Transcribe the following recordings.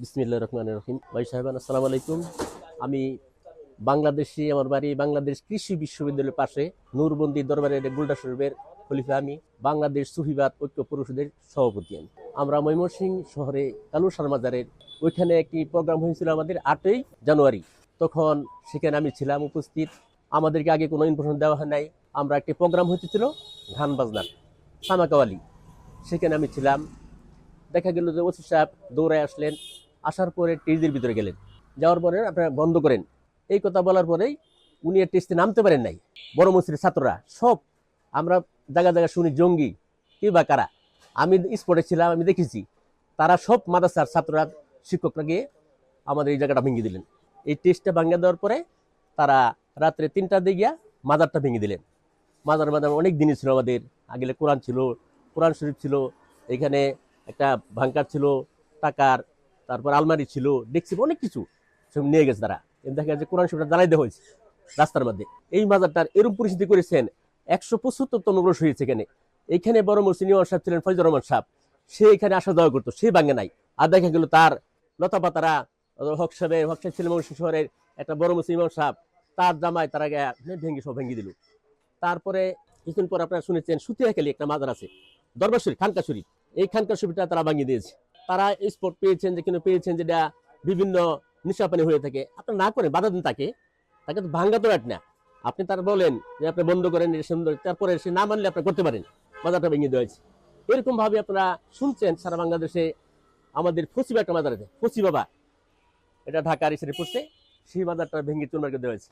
বিসমিল্লা রহমান রহিম। ভাই সাহেবান আসসালামু আলাইকুম। আমি বাংলাদেশি, আমার বাড়ি বাংলাদেশ কৃষি বিশ্ববিদ্যালয়ের পাশে নূরবন্দি দরবারের গুলডা শরীফের খলিফা আমি, বাংলাদেশ সুহিবাদ ঐক্য পুরুষদের সভাপতি আমি। আমরা ময়মনসিংহ শহরে কালুসার মাজারের ওইখানে একটি প্রোগ্রাম হয়েছিল আমাদের আটই জানুয়ারি। তখন সেখানে আমি ছিলাম উপস্থিত। আমাদেরকে আগে কোনো ইনফরমেশন দেওয়া হয় নাই। আমরা একটি প্রোগ্রাম হইতেছিল গান বাজনার, সামাকাওয়ালি। সেখানে আমি ছিলাম। দেখা গেল যে ওসি সাহেব দৌড়ায় আসলেন। আসার পরে টেস্টের ভিতরে গেলেন। যাওয়ার পরে আপনারা বন্ধ করেন। এই কথা বলার পরেই উনি আর টেস্টে নামতে পারেন নাই। বড় মসজিদের ছাত্ররা সব আমরা জায়গা জায়গা শুনি, জঙ্গি কি বা কারা। আমি স্পটে ছিলাম, আমি দেখেছি। তারা সব মাদ্রাসার ছাত্ররা, শিক্ষকরা গিয়ে আমাদের এই জায়গাটা ভেঙে দিলেন। এই টেস্টটা ভাঙিয়ে দেওয়ার পরে তারা রাত্রে তিনটার দিকে গিয়া মাজারটা ভেঙে দিলেন। মাজার মাজার অনেক দিনই ছিল আমাদের। আগেলে কোরআন ছিল, কোরআন শরীফ ছিল, এখানে একটা ভাঙ্কার ছিল, টাকার তারপর আলমারি ছিল, ডেক্সি অনেক কিছু সব নিয়ে গেছে তারা। দেখা যাচ্ছে কোরআন শরীফটা জ্বালাই দেওয়া হয়েছে রাস্তার মধ্যে। এই মাজারটার এরকম পরিস্থিতি করেছেন একশো পঁচাত্তর তন গ্রস হয়েছে এখানে এখানে বড় মুসলিম সাহেব ছিলেন ফজর রহমান সাহেব। সে এখানে আসা যাওয়া করতো, সে ভাঙে নাই। আর দেখা গেল তার লতা পাতারা হক সাহেবের হক সাহেব ছিলেন ময়মনসিংহ শহরের একটা বড় মুসলিম সাহেব, তার জামায় তারা ভেঙে সব ভেঙে দিল। তারপরে কিছুদিন পর আপনারা শুনেছেন সুতিয়াখালী একটা মাজার আছে, দরবার শরীফ, খানকা শরীফ। এই খানকা শরীফটা তারা ভাঙিয়ে দিয়েছে। তারা স্পট পেয়েছেন যে কিন্তু পেয়েছেন যেটা বিভিন্ন নিশাপানি হয়ে থাকে। আপনি না করেন বাধা দিন তাকে তাকে তো ভাঙ্গা তো না। আপনি তার বলেন যে আপনি বন্ধ করেন, এটা সুন্দর। তারপরে সে না মানলে আপনি করতে পারেন। বাজারটা ভেঙে দেওয়া হয়েছে। এরকম ভাবে আপনারা শুনছেন সারা বাংলাদেশে আমাদের ফসিবা একটা মাজার আছে ফসি বাবা এটা ঢাকার ইসে পড়ছে সেই মাজারটা ভেঙে চুরমার দেওয়া হয়েছে।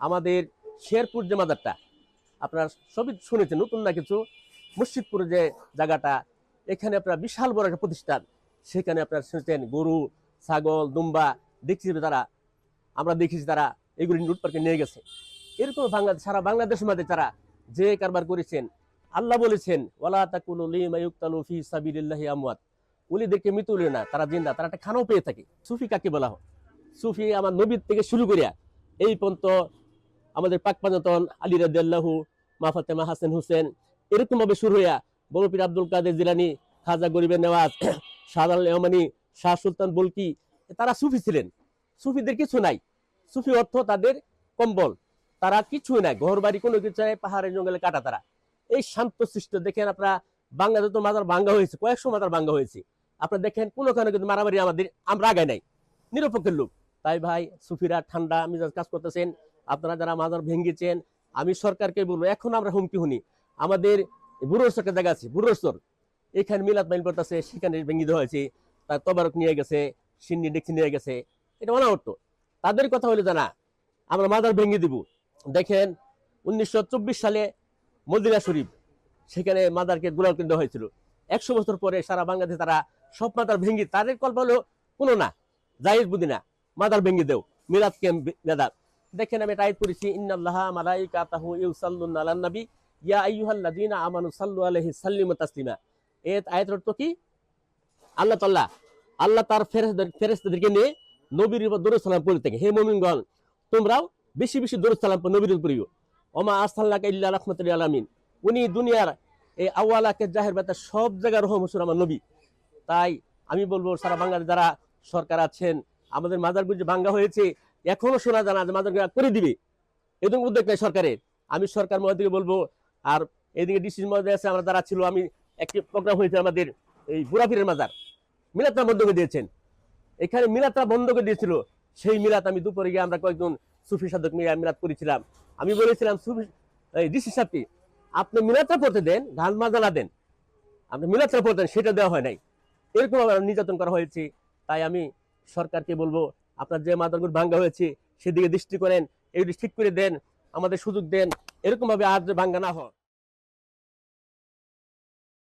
আমাদের শেরপুর যে মাজারটা, আপনারা সবই শুনেছেন, নতুন না কিছু। মুর্শিদপুর যে জায়গাটা, এখানে আপনার বিশাল বড় একটা প্রতিষ্ঠান সেখানে আপনারা শুনেছেন গরু, ছাগল, দুম্বা দেখছি তারা, আমরা দেখেছি তারা এগুলি লুট পার্কে নিয়ে গেছে। এরকম বাংলাদেশ, সারা বাংলাদেশের মধ্যে তারা যে কারবার করেছেন, আল্লাহ বলেছেন, ওয়ালা তাকুলু লিমা ইউক্তালু ফি সাবিলিল্লাহি আমওয়াত। ওলিদেরকে মৃত বলে না, তারা জিন্দা, তারা একটা খানাও পেয়ে থাকে। সুফি কাকে বলা হয়? সুফি আমার নবীর থেকে শুরু করিয়া এই পর্যন্ত আমাদের পাক পাঞ্জতন আলী রাদিয়াল্লাহু মা ফাতেমা হাসান হোসেন এরকম ভাবে শুরু হইয়া বড় পীর আব্দুল কাদের জিলানি, খাজা গরিবের নেওয়াজ শাহজাল রেহমানি শাহ সুলতান বলকি, তারা সুফি ছিলেন। সুফিদের কিছু নাই। সুফি অর্থ তাদের কম্বল। তারা কিছুই নাই। ঘর বাড়ি কোনো কিছু নাই, পাহাড়ের জঙ্গলে কাটা তারা। এই শান্ত সৃষ্ট, দেখেন আপনারা, বাংলাদেশ তো মাজার ভাঙ্গা হয়েছে, কয়েকশো মাজার ভাঙ্গা হয়েছে। আপনারা দেখেন কোনো কোনোখানে কিন্তু মারামারি আমাদের, আমরা আগায় নাই। নিরপেক্ষের লোক। তাই ভাই, সুফিরা ঠান্ডা মিজাজ কাজ করতেছেন। আপনারা যারা মাজার ভেঙ্গেছেন, আমি সরকারকে বলব, এখন আমরা হুমকি শুনি। আমাদের বুড়োর একটা জায়গা আছে, বুড়োর এখানে মিলাদ মাইল করতেছে সেখানে ভেঙে দেওয়া হয়েছে, তার তবারক নিয়ে গেছে, সিন্নি ডেক্সি নিয়ে গেছে, এটা অনাহত তাদের কথা হলো জানা আমরা মাজার ভেঙে দিব। দেখেন, উনিশশো চব্বিশ সালে মদিনা শরীফ, সেখানে মাদারকে গোলাল করে দেওয়া হয়েছিল। একশো বছর পরে সারা বাংলাদেশে তারা সব মাদার ভেঙে, তাদের কল্প হলো, কোনো না জাহিদ বুদ্ধি না, মাদার ভেঙে দেও, মিলাদ কেম মেদার দেখেন, আমি টাইপ করেছি, ইন্নাল্লাহ মালাইকাতাহু ইউসাল্লুনা আলান নবী, ইয়া আইয়ুহাল্লাযীনা আমানু সাল্লু আলাইহি সাল্লিমু তাসলিমা। এই আয়াতের অর্থ কি? আল্লাহ তাআলা, আল্লাহ তার ফেরেশতাদেরকে নিয়ে নবীর উপর দরুদ সালাম পড়তে থাকে। হে মুমিনগণ, তোমরাও বেশি বেশি দরুদ সালাম নবীর পড়িও। ওমা আরসালনাকা ইল্লা রাহমাতাল লিল আলামিন। উনি দুনিয়ার এই আওয়ালাকে জাহের বেতা সব জায়গার রহম হসুর আমার নবী। তাই আমি বলব, সারা বাংলাদেশ যারা সরকার আছেন, আমাদের মাজারগুলো যে ভাঙ্গা হয়েছে, এখনও শোনা জানা যে মাজার করে দিবে। এরকম উদ্যোগ নেই সরকারের। আমি সরকার মহোদয়কে বলব, আর এদিকে ডিসিশন মহোদয় আছে, আমরা যারা ছিল, আমি একটি প্রোগ্রাম হয়েছে আমাদের এই বুড়াফিরের মাজার। মিলাতটা বন্ধ করে দিয়েছেন। এখানে মিলাতটা বন্ধ করে দিয়েছিল। সেই মিলাত আমি দুপুরে গিয়ে আমরা কয়েকজন সুফি সাধক মিয়া মিলাত করেছিলাম। আমি বলেছিলাম, সুফি, এই ডিসি সাহেবকে আপনি মিলাতটা পড়তে দেন, গান মাজালা দেন। আপনি মিলাতটা পড়তে দেন, সেটা দেওয়া হয় নাই। এরকম নির্যাতন করা হয়েছে। তাই আমি সরকারকে বলব, আপনার যে মাদারগুলো ভাঙ্গা হয়েছে, সেদিকে দৃষ্টি করেন। এগুলি ঠিক করে দেন, আমাদের সুযোগ দেন। এরকম ভাবে আর ভাঙ্গা না হয়